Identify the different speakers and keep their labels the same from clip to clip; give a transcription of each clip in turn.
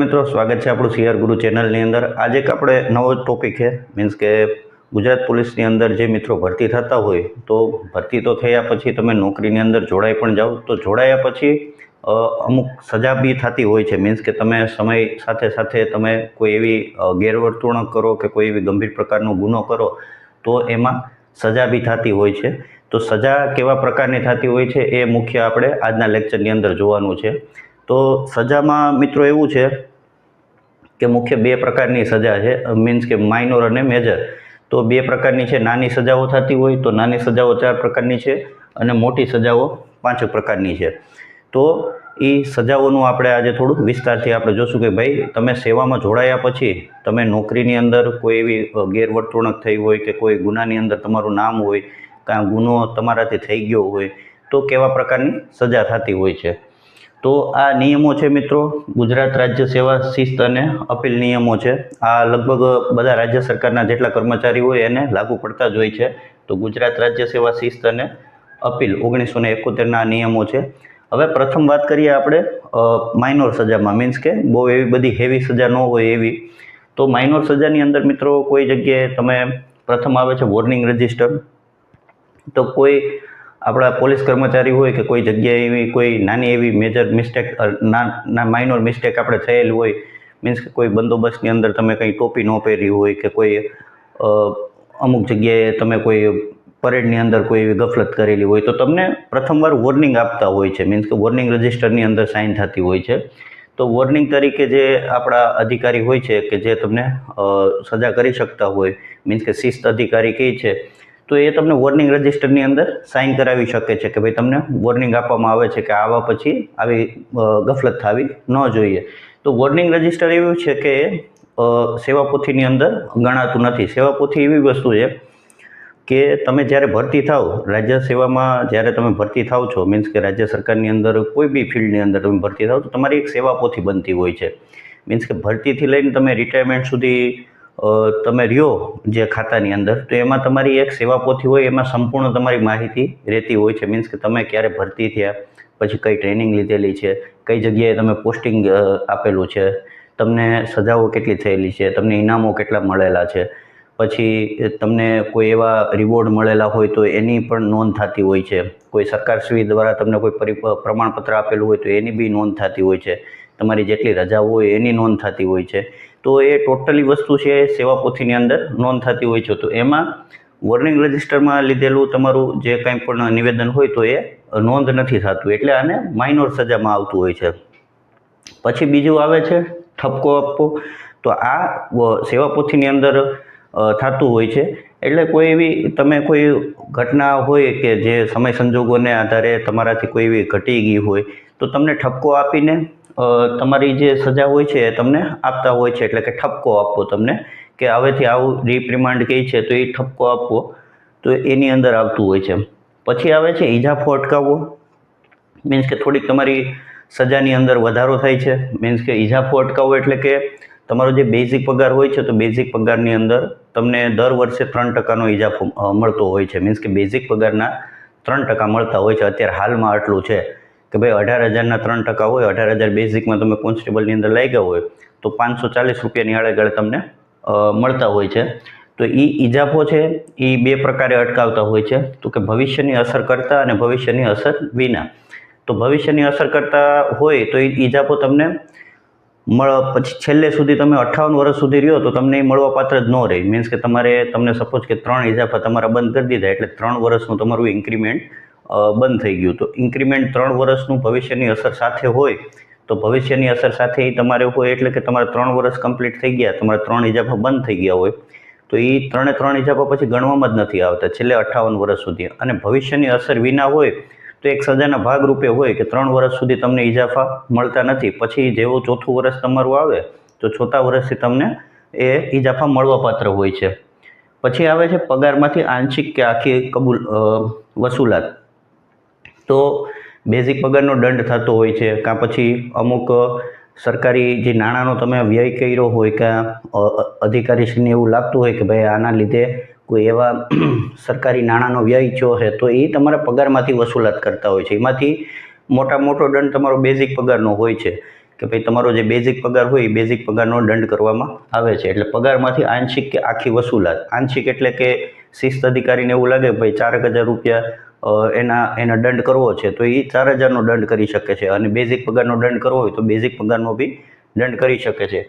Speaker 1: મિત્રો, સ્વાગત છે આપણું સીઆર ગુરુ ચેનલની અંદર. આજે એક આપણે નવો ટોપિક છે. મીન્સ કે ગુજરાત પોલીસની અંદર જે મિત્રો ભરતી થતા હોય, તો ભરતી તો થયા પછી તમે નોકરીની અંદર જોડાઈ પણ જાઓ. તો જોડાયા પછી અમુક સજા બી થતી હોય છે. મીન્સ કે તમે સમય સાથે સાથે તમે કોઈ એવી ગેરવર્તણૂક કરો કે કોઈ એવી ગંભીર પ્રકારનો ગુનો કરો, તો એમાં સજા બી થતી હોય છે. તો સજા કેવા પ્રકારની થતી હોય છે એ મુખ્ય આપણે આજના લેક્ચરની અંદર જોવાનું છે. તો સજામાં મિત્રો એવું છે કે મુખ્ય બે પ્રકારની સજા છે. મીન્સ કે માઇનોર અને મેજર તો બે પ્રકારની છે. નાની સજાઓ થતી હોય તો નાની સજાઓ ચાર પ્રકારની છે અને મોટી સજાઓ પાંચ પ્રકારની છે. તો એ સજાઓનું આપણે આજે થોડુંક વિસ્તારથી આપણે જોશું કે ભાઈ તમે સેવામાં જોડાયા પછી તમે નોકરીની અંદર કોઈ એવી ગેરવર્તણૂક થઈ હોય કે કોઈ ગુનાની અંદર તમારું નામ હોય, કાં ગુનો તમારાથી થઈ ગયો હોય તો કેવા પ્રકારની સજા થતી હોય છે? તો આ નિયમો છે મિત્રો, ગુજરાત રાજ્ય સેવા શિસ્ત અને અપીલ નિયમો છે. આ લગભગ બધા રાજ્ય સરકારના જેટલા કર્મચારી હોય એને લાગુ પડતા જ હોય છે. તો ગુજરાત રાજ્ય સેવા શિસ્ત અને અપીલ ઓગણીસો ને એકોતેરના નિયમો છે. હવે પ્રથમ વાત કરીએ આપણે માઇનોર સજામાં. મીન્સ કે બહુ એવી બધી હેવી સજા ન હોય એવી. તો માઇનોર સજાની અંદર મિત્રો કોઈ જગ્યાએ તમે પ્રથમ આવે છે વોર્નિંગ રજિસ્ટર તો કોઈ આપણા પોલીસ કર્મચારી હોય કે કોઈ જગ્યાએ એવી કોઈ નાની એવી મેજર મિસ્ટેક ના માઇનોર મિસ્ટેક આપણે થયેલી હોય મીન્સ કે કોઈ બંદોબસ્તની અંદર તમે કંઈ ટોપી ન પહેરી હોય કે કોઈ અમુક જગ્યાએ તમે કોઈ પરેડની અંદર કોઈ એવી ગફલત કરેલી હોય, તો તમને પ્રથમવાર વોર્નિંગ આપતા હોય છે. મીન્સ કે વોર્નિંગ રજિસ્ટરની અંદર સાઇન થતી હોય છે. તો વોર્નિંગ તરીકે જે આપણા અધિકારી હોય છે કે જે તમને સજા કરી શકતા હોય મીન્સ કે શિસ્ત અધિકારી કહે છે તો એ તમને વોર્નિંગ રજિસ્ટરની અંદર સાઇન કરાવી શકે છે કે ભાઈ તમને વોર્નિંગ આપવામાં આવે છે કે આવા પછી આવી ગફલત થવી ન જોઈએ. તો વોર્નિંગ રજિસ્ટર એવું છે કે સેવા પોથીની અંદર ગણાતું નથી. સેવાપોથી એવી વસ્તુ છે કે તમે જ્યારે ભરતી થાઓ રાજ્ય સેવામાં જ્યારે તમે ભરતી થાવ છો મીન્સ કે રાજ્ય સરકારની અંદર કોઈ બી ફિલ્ડની અંદર તમે ભરતી થાઓ તો તમારી એક સેવાપોથી બનતી હોય છે. મીન્સ કે ભરતીથી લઈને તમે રિટાયરમેન્ટ સુધી તમે રહ્યો જે ખાતાની અંદર, તો એમાં તમારી એક સેવાપોથી હોય, એમાં સંપૂર્ણ તમારી માહિતી રહેતી હોય છે. મીન્સ કે તમે ક્યારે ભરતી થયા, પછી કઈ ટ્રેનિંગ લીધેલી છે, કઈ જગ્યાએ તમે પોસ્ટિંગ આપેલું છે, તમને સજાઓ કેટલી થયેલી છે, તમને ઇનામો કેટલા મળેલા છે, પછી તમને કોઈ એવા રિવોર્ડ મળેલા હોય તો એની પણ નોંધ થતી હોય છે. કોઈ સરકારશ્રી દ્વારા તમને કોઈ પરિપ પ્રમાણપત્ર આપેલું હોય તો એની બી નોંધ થતી હોય છે. તમારી જેટલી રજાઓ હોય એની નોંધ થતી હોય છે. તો એ ટોટલી વસ્તુ છે એ સેવાપોથીની અંદર નોંધ થતી હોય છે. તો એમાં વોર્નિંગ રજિસ્ટરમાં લીધેલું તમારું જે કંઈ પણ નિવેદન હોય તો એ નોંધ નથી થતું. એટલે આને માઇનોર સજામાં આવતું હોય છે. પછી બીજું આવે છે ઠપકો આપવો. તો આ સેવા સેવાપોથીની અંદર થતું હોય છે. એટલે કોઈ એવી તમે કોઈ ઘટના હોય કે જે સમય સંજોગોને આધારે તમારાથી કોઈ એવી ઘટી ગઈ હોય તો તમને ઠપકો આપીને તમારી જે સજા હોય છે એ તમને આપતા હોય છે, એટલે કે ઠપકો આપવો તમને, કે હવેથી આવું રિપ્રિમાન્ડ કહે છે તો એ ઠપકો આપવો, તો એની અંદર આવતું હોય છે. પછી આવે છે ઈજાફો અટકાવવો મીન્સ કે થોડીક તમારી સજાની અંદર વધારો થાય છે મીન્સ કે ઈજાફો અટકાવવો એટલે કે તમારો જે બેઝિક પગાર હોય છે તો બેઝિક પગારની અંદર તમને દર વર્ષે ત્રણ ટકાનો ઇજાફો મળતો હોય છે. મીન્સ કે બેઝિક પગારના ત્રણ ટકા મળતા હોય છે. અત્યારે હાલમાં આટલું છે. કે ભાઈ અઢાર હજારના ત્રણ ટકા હોય, અઢાર હજાર બેઝિકમાં તમે કોન્સ્ટેબલની અંદર લાગ્યા હોય, તો પાંચસો ચાલીસ રૂપિયાની આડેગાળે તમને મળતા હોય છે. તો એ ઈજાફો છે એ બે પ્રકારે અટકાવતા હોય છે. તો કે ભવિષ્યની અસર કરતા અને ભવિષ્યની અસર વિના. તો ભવિષ્યની અસર કરતા હોય તો એ ઈજાફો તમને મળ, પછી છેલ્લે સુધી તમે અઠ્ઠાવન વર્ષ સુધી રહ્યો તો તમને એ મળવાપાત્ર જ ન રહે. મીન્સ કે તમારે, તમને સપોઝ કે ત્રણ ઇજાફા તમારા બંધ કરી દીધા, એટલે ત્રણ વર્ષનું તમારું ઇન્ક્રીમેન્ટ બંધ થઈ ગયું. તો ઇન્ક્રીમેન્ટ ત્રણ વર્ષનું ભવિષ્યની અસર સાથે હોય, તો ભવિષ્યની અસર સાથે એ તમારે હોય એટલે કે તમારે ત્રણ વર્ષ કમ્પ્લીટ થઈ ગયા, તમારા ત્રણ ઇજાફા બંધ થઈ ગયા હોય, તો એ ત્રણે ત્રણ ઇજાફા પછી ગણવામાં જ નથી આવતા, છેલ્લે અઠ્ઠાવન વર્ષ સુધી. અને ભવિષ્યની અસર વિના હોય, તો એક સજાના ભાગરૂપે હોય કે ત્રણ વર્ષ સુધી તમને ઇજાફા મળતા નથી. પછી જેવું ચોથું વર્ષ તમારું આવે, તો ચોથા વર્ષથી તમને એ ઇજાફા મળવાપાત્ર હોય છે. પછી આવે છે પગારમાંથી આંશિક કે આખી કબૂલ વસૂલાત. તો બેઝિક પગારનો દંડ થતો હોય છે, કાં પછી અમુક સરકારી જે નાણાંનો તમે વ્યય કર્યો હોય કે અધિકારીશ્રીને એવું લાગતું હોય કે ભાઈ આના લીધે કોઈ એવા સરકારી નાણાંનો વ્યય થયો છે તો એ તમારા પગારમાંથી વસૂલાત કરતા હોય છે. એમાંથી મોટા મોટો દંડ તમારો બેઝિક પગારનો હોય છે કે ભાઈ તમારો જે બેઝિક પગાર હોય એ બેઝિક પગારનો દંડ કરવામાં આવે છે. એટલે પગારમાંથી આંશિક કે આખી વસૂલાત. આંશિક એટલે કે શિસ્ત અધિકારીને એવું લાગે ભાઈ ચારક હજાર રૂપિયા એના એના દંડ કરવો છે, તો એ ચાર હજારનો દંડ કરી શકે છે અને બેઝિક પગારનો દંડ કરવો હોય તો બેઝિક પગારનો બી દંડ કરી શકે છે.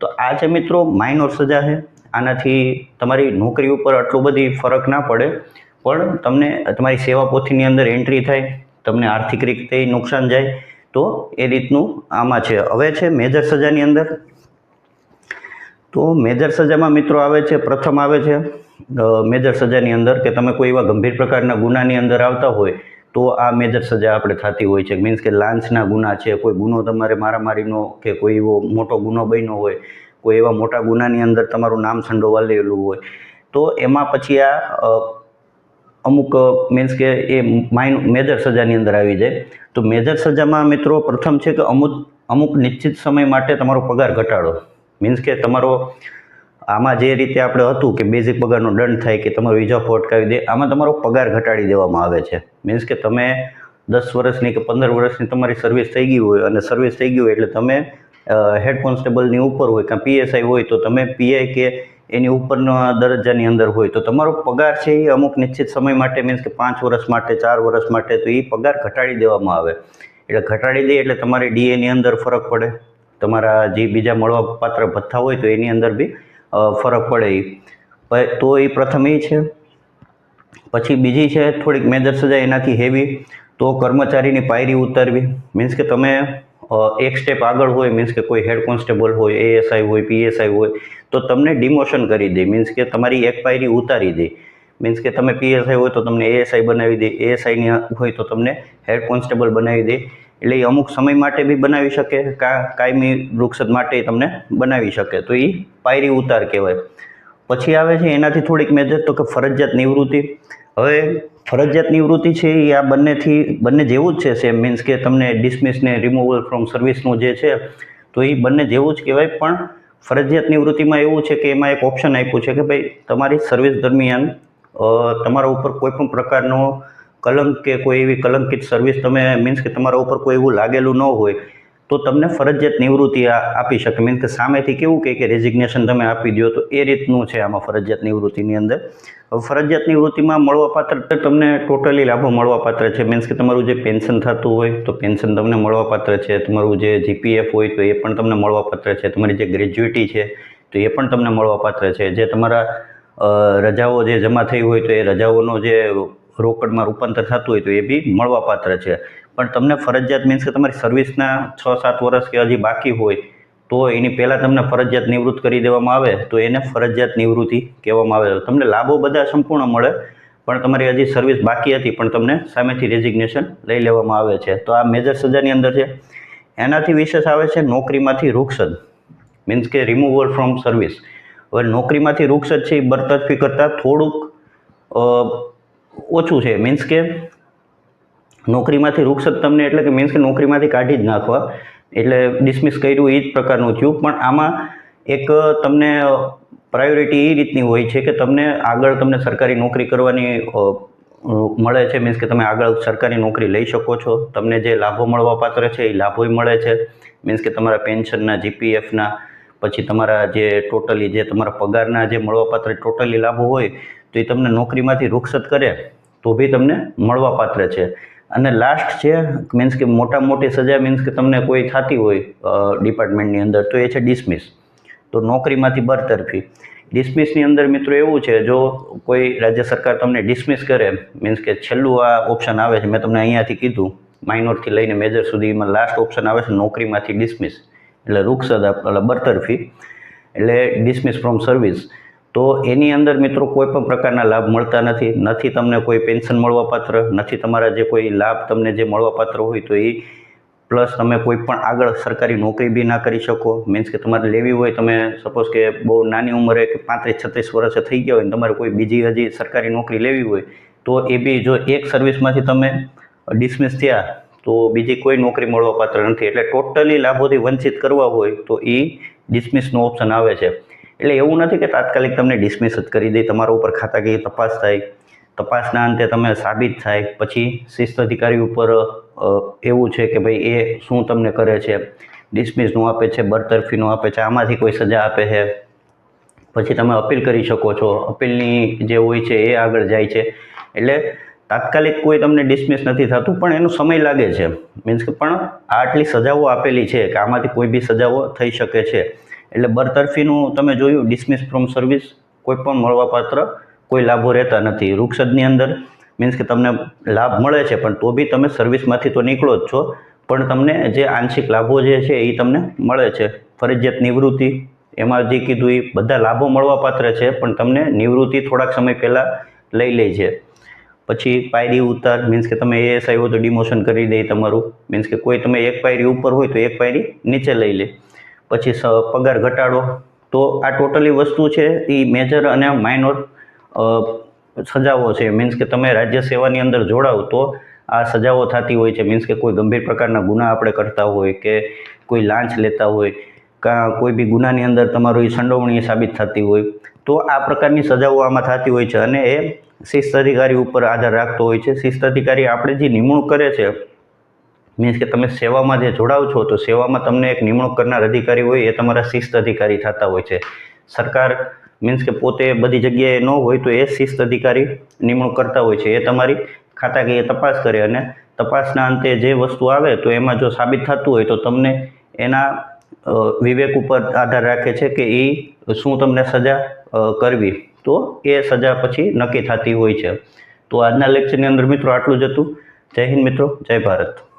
Speaker 1: તો આ છે મિત્રો માઇનોર સજા છે. આનાથી તમારી નોકરી ઉપર આટલું બધી ફરક ના પડે. પણ તમને તમારી સેવા પોથીની અંદર એન્ટ્રી થાય, તમને આર્થિક રીતે નુકસાન જાય, તો એ રીતનું આમાં છે. હવે છે મેજર સજાની અંદર. તો મેજર સજામાં મિત્રો આવે છે, પ્રથમ આવે છે મેજર સજાની અંદર કે તમે કોઈ એવા ગંભીર પ્રકારના ગુનાની અંદર આવતા હોય, તો આ મેજર સજા આપણે થતી હોય છે. મીન્સ કે લાંચના ગુના છે, કોઈ ગુનો તમારે મારામારીનો કે કોઈ એવો મોટો ગુનો બન્યો હોય, કોઈ એવા મોટા ગુનાની અંદર તમારું નામ સંડોવાલેલું હોય, તો એમાં પછી આ અમુક મીન્સ કે એ માઇન, મેજર સજાની અંદર આવી જાય. તો મેજર સજામાં મિત્રો પ્રથમ છે કે અમુક અમુક નિશ્ચિત સમય માટે તમારો પગાર ઘટાડો. મીન્સ કે તમારો આમાં જે રીતે આપણે હતું કે બેઝિક પગારનો દંડ થાય કે તમારો ઇજાફો ફોટકાવી દે, આમાં તમારો પગાર ઘટાડી દેવામાં આવે છે. મીન્સ કે તમે દસ વર્ષની કે પંદર વર્ષની તમારી સર્વિસ થઈ ગઈ હોય અને સર્વિસ થઈ ગઈ હોય એટલે તમે હેડ કોન્સ્ટેબલની ઉપર હોય કાં પીએસઆઈ હોય તો તમે પીઆઈ કે એની ઉપરના દરજ્જાની અંદર હોય તો તમારો પગાર છે એ અમુક નિશ્ચિત સમય માટે મીન્સ કે પાંચ વર્ષ માટે, ચાર વર્ષ માટે તો એ પગાર ઘટાડી દેવામાં આવે. એટલે ઘટાડી દે એટલે તમારે ડીએની અંદર ફરક પડે. તમારા જે બીજા મળવાપાત્ર ભથ્થા હોય તો એની અંદર બી ફરક પડે એ તો એ પ્રથમ એ છે. પછી બીજી છે, થોડીક મેજર સજા એનાથી હેવી. તો કર્મચારીની પાયરી ઉતારવી. મીન્સ કે તમે એક સ્ટેપ આગળ હોય મીન્સ કે કોઈ હેડ કોન્સ્ટેબલ હોય એએસઆઈ હોય પીએસઆઈ હોય, તો તમને ડિમોશન કરી દે. મીન્સ કે તમારી એક પાયરી ઉતારી દે. મીન્સ કે તમે પીએસઆઈ હોય તો તમને એએસઆઈ બનાવી દે. એએસઆઈની હોય તો તમને હેડ કોન્સ્ટેબલ બનાવી દે. એટલે એ અમુક સમય માટે બી બનાવી શકે કાયમી વૃક્ષદ માટે તમને બનાવી શકે. તો એ પાયરી ઉતાર કહેવાય. પછી આવે છે એનાથી થોડીક મેજર તો કે ફરજિયાત નિવૃત્તિ. હવે ફરજિયાત નિવૃત્તિ છે એ આ બંનેથી, બંને જેવું જ છે સેમ મીન્સ કે તમને ડિસમિસ ને રિમૂવલ ફ્રોમ સર્વિસનું જે છે, તો એ બંને જેવું જ કહેવાય. પણ ફરજિયાત નિવૃત્તિમાં એવું છે કે એમાં એક ઓપ્શન આપ્યું છે કે ભાઈ તમારી સર્વિસ દરમિયાન તમારા ઉપર કોઈ પણ પ્રકારનો કલંક કે કોઈ એવી કલંકિત સર્વિસ તમે મીન્સ કે તમારા ઉપર કોઈ એવું લાગેલું ન હોય, તો તમને ફરજિયાત નિવૃત્તિ આપી શકે. મીન્સ કે સામેથી કેવું કહે કે રેઝિગ્નેશન તમે આપી દો તો એ રીતનું છે આમાં ફરજિયાત નિવૃત્તિની અંદર. હવે ફરજિયાત નિવૃત્તિમાં મળવાપાત્ર તમને ટોટલી લાભો મળવાપાત્ર છે. મીન્સ કે તમારું જે પેન્શન થતું હોય, તો પેન્શન તમને મળવાપાત્ર છે. તમારું જે જીપીએફ હોય, તો એ પણ તમને મળવાપાત્ર છે. તમારી જે ગ્રેજ્યુટી છે, તો એ પણ તમને મળવાપાત્ર છે. જે તમારા રજાઓ જે જમા થઈ હોય, તો એ રજાઓનો જે રોકડમાં રૂપાંતર થતું હોય તો એ બી મળવાપાત્ર છે. પણ તમને ફરજિયાત મીન્સ કે તમારી સર્વિસના છ સાત વર્ષ કે હજી બાકી હોય, તો એની પહેલાં તમને ફરજિયાત નિવૃત્ત કરી દેવામાં આવે, તો એને ફરજિયાત નિવૃત્તિ કહેવામાં આવે. તમને લાભો બધા સંપૂર્ણ મળે, પણ તમારી હજી સર્વિસ બાકી હતી, પણ તમને સામેથી રેઝિગ્નેશન લઈ લેવામાં આવે છે. તો આ મેજર સજાની અંદર છે. એનાથી વિશેષ આવે છે નોકરીમાંથી રૂક્ષદ મીન્સ કે રિમૂવલ ફ્રોમ સર્વિસ હવે નોકરીમાંથી રૂક્ષદ છે એ બરતરફી કરતાં થોડુંક ઓછું છે. મીન્સ કે નોકરીમાંથી રૂક્ષત તમને એટલે કે મીન્સ કે નોકરીમાંથી કાઢી જ નાખવા. એટલે ડિસમિસ કર્યું એ જ પ્રકારનું થયું. પણ આમાં એક તમને પ્રાયોરિટી એ રીતની હોય છે કે તમને આગળ તમને સરકારી નોકરી કરવાની મળે છે. મીન્સ કે તમે આગળ સરકારી નોકરી લઈ શકો છો. તમને જે લાભો મળવાપાત્ર છે એ લાભોય મળે છે. મીન્સ કે તમારા પેન્શનના જીપીએફના પછી તમારા જે ટોટલી જે તમારા પગારના જે મળવાપાત્ર ટોટલી લાભો હોય, તો એ તમને નોકરીમાંથી રૂક્ષત કરે, તો બી તમને મળવાપાત્ર છે. અને લાસ્ટ છે મીન્સ કે મોટા મોટી સજા મીન્સ કે તમને કોઈ થતી હોય ડિપાર્ટમેન્ટની અંદર, તો એ છે ડિસમિસ તો નોકરીમાંથી બરતરફી. ડિસમિસની અંદર મિત્રો એવું છે, જો કોઈ રાજ્ય સરકાર તમને ડિસમિસ કરે મીન્સ કે છેલ્લું આ ઓપ્શન આવે છે, મેં તમને અહીંયાથી કીધું માઇનોરથી લઈને મેજર સુધીમાં લાસ્ટ ઓપ્શન આવે છે, નોકરીમાંથી ડિસમિસ એટલે આપ- એટલે બરતરફી એટલે ડિસમિસ ફ્રોમ સર્વિસ તો એની અંદર મિત્રો કોઈ પણ પ્રકારના લાભ મળતા નથી. નથી તમને કોઈ પેન્શન મળવાપાત્ર, નથી તમારા જે કોઈ લાભ તમને જે મળવાપાત્ર હોય તો એ પ્લસ તમે કોઈ પણ આગળ સરકારી નોકરી બી ના કરી શકો. મીન્સ કે તમારે લેવી હોય, તમે સપોઝ કે બહુ નાની ઉંમરે કે પાંત્રીસ, છત્રીસ વર્ષે થઈ ગયા હોય તમારે કોઈ બીજી હજી સરકારી નોકરી લેવી હોય, તો એ બી જો એક સર્વિસમાંથી તમે ડિસમિસ થયા તો બીજી કોઈ નોકરી મળવા પાત્ર નથી. એટલે ટોટલી લાભોથી વંચિત કરવા હોય તો એ ડિસમિસનો ઓપ્શન આવે છે. એટલે એવું નથી કે તાત્કાલિક તમને ડિસમિસ જ કરી દે, તમારા ઉપર ખાતાકીય તપાસ થાય. તપાસના અંતે તમે સાબિત થાય. પછી શિસ્ત અધિકારી ઉપર એવું છે કે ભાઈ એ શું તમને કરે છે? ડિસમિસનું આપે છે બરતરફીનું આપે છે, આમાંથી કોઈ સજા આપે છે? પછી તમે અપીલ કરી શકો છો. અપીલની જે હોય છે એ આગળ જાય છે. એટલે તાત્કાલિક કોઈ તમને ડિસમિસ નથી થતું, પણ એનો સમય લાગે છે. મીન્સ કે પણ આટલી સજાઓ આપેલી છે કે આમાંથી કોઈ બી સજાઓ થઈ શકે છે. એટલે બરતરફીનું તમે જોયું ડિસમિસ ફ્રોમ સર્વિસ કોઈ પણ મળવાપાત્ર કોઈ લાભો રહેતા નથી. વૃક્ષદની અંદર મીન્સ કે તમને લાભ મળે છે, પણ તો બી તમે સર્વિસમાંથી તો નીકળો જ છો. પણ તમને જે આંશિક લાભો જે છે એ તમને મળે છે. ફરજિયાત નિવૃત્તિ, એમાં જે કીધું એ બધા લાભો મળવાપાત્ર છે, પણ તમને નિવૃત્તિ થોડાક સમય પહેલાં લઈ લે છે. પછી પાયરી ઉતાર મીન્સ કે તમે એએસઆઈ આવ્યો તો ડિમોશન કરી દે તમારું. મીન્સ કે કોઈ તમે એક પાયરી ઉપર હોય તો એક પાયરી નીચે લઈ લે. પછી પગાર ઘટાડો. તો આ ટોટલી વસ્તુ છે એ મેજર અને માઇનોર સજાઓ છે. મીન્સ કે તમે રાજ્ય સેવાની અંદર જોડાવ તો આ સજાઓ થતી હોય છે. મીન્સ કે કોઈ ગંભીર પ્રકારના ગુના આપણે કરતા હોય કે કોઈ લાંચ લેતા હોય, કાં કોઈ બી ગુનાની અંદર તમારું એ સંડોવણી સાબિત થતી હોય, તો આ પ્રકારની સજાઓ આમાં થતી હોય છે. અને એ શિસ્ત અધિકારી ઉપર આધાર રાખતો હોય છે. શિસ્ત અધિકારી આપણે જે નિમણૂક કરે છે મીન્સ કે તમે સેવામાં જે જોડાવ છો, તો સેવામાં તમને એક નિમણૂક કરનાર અધિકારી હોય, એ તમારા શિસ્ત અધિકારી થતા હોય છે. સરકાર મીન્સ કે પોતે બધી જગ્યાએ ન હોય, તો એ શિસ્ત અધિકારી નિમણૂક કરતા હોય છે. એ તમારી ખાતાકીય તપાસ કરે અને તપાસના અંતે જે વસ્તુ આવે, તો એમાં જો સાબિત થતું હોય, તો તમને એના વિવેક ઉપર આધાર રાખે છે કે એ શું તમને સજા કરવી. તો એ સજા પછી નક્કી થતી હોય છે. તો આજના લેક્ચરની અંદર મિત્રો આટલું જ હતું. જય હિન્દ મિત્રો, જય ભારત.